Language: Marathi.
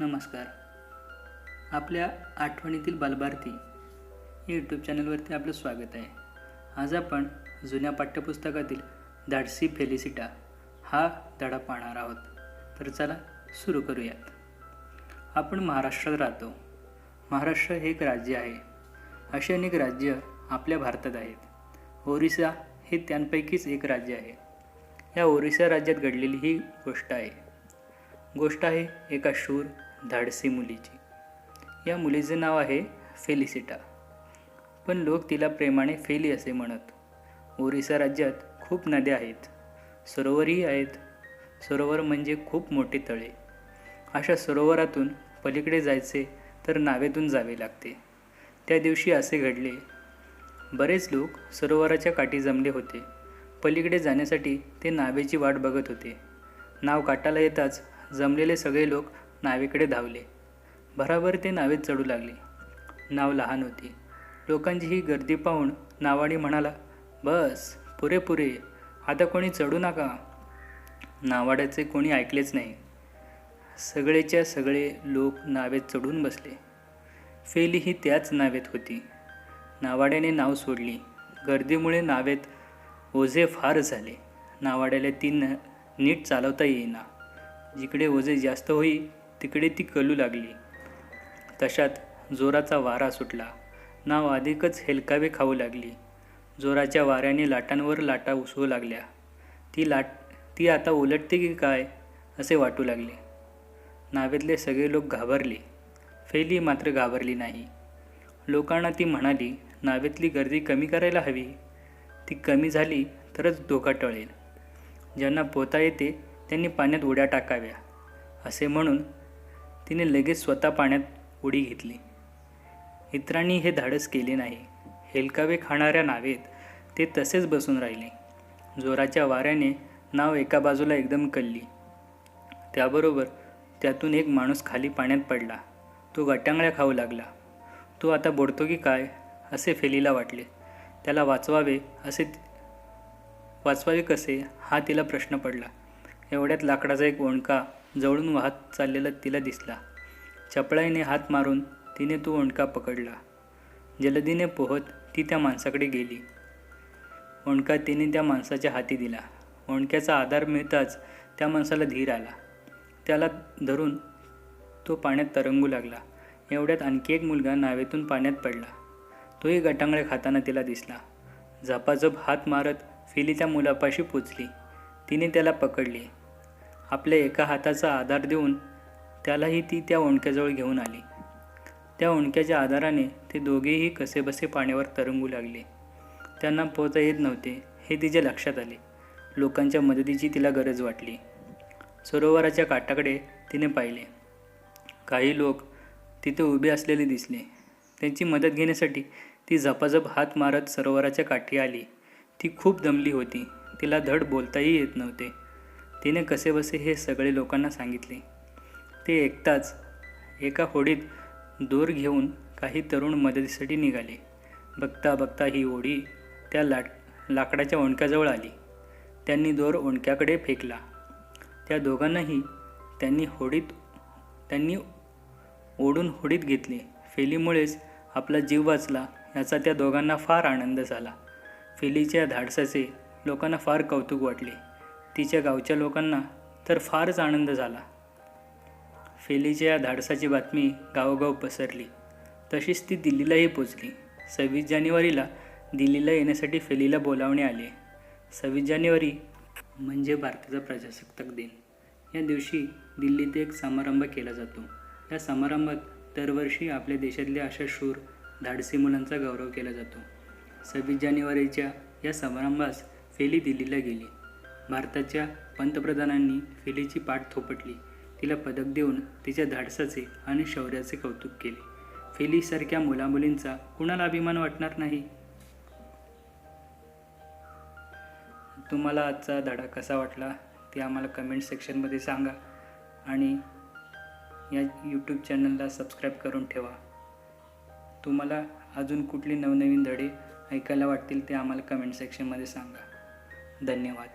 नमस्कार. आपल्या आठवणीतील बालभारती या यूट्यूब चॅनलवरती आपलं स्वागत आहे. आज आपण जुन्या पाठ्यपुस्तकातील धाडसी फेलिसिटा हा धडा पाहणार आहोत. तर चला सुरू करूयात. आपण महाराष्ट्रात राहतो. महाराष्ट्र हे एक राज्य आहे. असे अनेक राज्य आपल्या भारतात आहेत. ओरिसा हे त्यांपैकीच एक राज्य आहे. या ओरिसा राज्यात घडलेली ही गोष्ट आहे. गोष्ट आहे एका शूर धाडसी मुलीची. या मुलीचे नाव आहे फेलिसिटा. पण लोक तिला प्रेमाने फेली असे म्हणत ओरिसा राज्यात खूप नद्या आहेत. सरोवरही आहेत. सरोवर म्हणजे खूप मोठे तळे. अशा सरोवरातून पलीकडे जायचे तर नावेतून जावे लागते. त्या दिवशी असे घडले. बरेच लोक सरोवराच्या काठी जमले होते. पलीकडे जाण्यासाठी ते नावेची वाट बघत होते. नाव काटाला येताच जमलेले सगळे लोक नावेकडे धावले. भराभर ते नावेत चढू लागले. नाव लहान होती. लोकांची ही गर्दी पाहून नावाडी म्हणाला बस पुरे पुरे. आता कोणी चढू नका. नावाड्याचे कोणी ऐकलेच नाही. सगळेच्या सगळे लोक नावेत चढून बसले. फेली ही त्याच नावेत होती. नावाड्याने नाव सोडली. गर्दीमुळे नावेत ओझे फार झाले. नावाड्याला तीन न नीट चालवता येईना. जिकडे ओझे जास्त होई तिकडे ती कलू लागली. तशात जोराचा वारा सुटला. नाव अधिकच हेलकावे खाऊ लागली. जोराच्या वाऱ्याने लाटांवर लाटा उसवू लागल्या. ती लाट ती आता उलटते की काय असे वाटू लागले. नावेतले सगळे लोक घाबरले. फेली मात्र घाबरली नाही. लोकांना ती म्हणाली नावेतली गर्दी कमी करायला हवी. ती कमी झाली तरच धोका टळेल. ज्यांना पोता येते त्यांनी पाण्यात उड्या टाकाव्या. असे म्हणून तिने लगेच स्वतः पाण्यात उडी घेतली. इतरांनी हे धाडस केले नाही. हेलकावे खाणाऱ्या नावेत ते तसेच बसून राहिले. जोराच्या वाऱ्याने नाव एका बाजूला एकदम कल्ली. त्याबरोबर त्यातून एक माणूस खाली पाण्यात पडला. तो गटांगळ्या खाऊ लागला. तो आता बोडतो की काय असे फेलीला वाटले. त्याला वाचवावे असे वाचवावे कसे हा तिला प्रश्न पडला. एवढ्यात लाकडाचा एक ओंडका जवळून वाहत चाललेला तिला दिसला. चपळाईने हात मारून तिने तो ओंडका पकडला. जलदीने पोहत ती त्या माणसाकडे गेली. ओंडका तिने त्या माणसाच्या हाती दिला. ओंडक्याचा आधार मिळताच त्या माणसाला धीर आला. त्याला धरून तो पाण्यात तरंगू लागला. एवढ्यात आणखी एक मुलगा नावेतून पाण्यात पडला. तोही गटांगळे खाताना तिला दिसला. झपाझप हात मारत फिली त्या मुलापाशी पोचली. तिने त्याला पकडले. आपल्या एका हाताचा आधार देऊन त्यालाही ती त्या ओंडक्याजवळ घेऊन आली. त्या ओंडक्याच्या आधाराने ते दोघेही कसेबसे पाण्यावर तरंगू लागले. त्यांना पोहता येत नव्हते हे तिच्या लक्षात आले. लोकांच्या मदतीची तिला गरज वाटली. सरोवराच्या काठाकडे तिने पाहिले. काही लोक तिथे उभे असलेले दिसले. त्यांची मदत घेण्यासाठी ती झपाझप हात मारत सरोवराच्या काठी आली. ती खूप दमली होती. तिला धड बोलताही येत नव्हते. तिने कसेबसे हे सगळे लोकांना सांगितले. ते एकटाच एका होडीत दोर घेऊन काही तरुण मदतीसाठी निघाले. बघता बघता ही ओढी त्या लाट लाकडाच्या ओंडक्याजवळ आली. त्यांनी दोर ओंडक्याकडे फेकला. त्या दोघांनाही त्यांनी होडीत त्यांनी ओढून होडीत घेतले. फेलीमुळेच आपला जीव वाचला याचा त्या दोघांना फार आनंद झाला. फेलीच्या धाडसाचे लोकांना फार कौतुक वाटले. तिच्या गावच्या लोकांना तर फारच आनंद झाला. फेलीच्या या धाडसाची बातमी गावोगाव पसरली. तशीच ती दिल्लीलाही पोचली. सव्वीस जानेवारीला दिल्लीला येण्यासाठी फेलीला बोलावणे आले. सव्वीस जानेवारी म्हणजे भारताचा प्रजासत्ताक दिन. या दिवशी दिल्लीत एक समारंभ केला जातो. या समारंभात दरवर्षी आपल्या देशातल्या अशा शूर धाडसी मुलांचा गौरव केला जातो. सव्वीस जानेवारीच्या या समारंभास फेली दिल्लीला गेली. भारताच्या पंतप्रधानांनी फेलीची पाठ थोपटली. तिला पदक देऊन तिच्या धाडसाचे आणि शौर्याचे कौतुक केले. फेलीसारख्या मुलामुलींचा कुणाला अभिमान वाटणार नाही? तुम्हाला आजचा धडा कसा वाटला ते आम्हाला कमेंट सेक्शनमध्ये सांगा आणि या यूट्यूब चॅनलला सबस्क्राईब करून ठेवा. तुम्हाला अजून कुठले नवनवीन धडे ऐकायला वाटतील ते आम्हाला कमेंट सेक्शनमध्ये सांगा. धन्यवाद.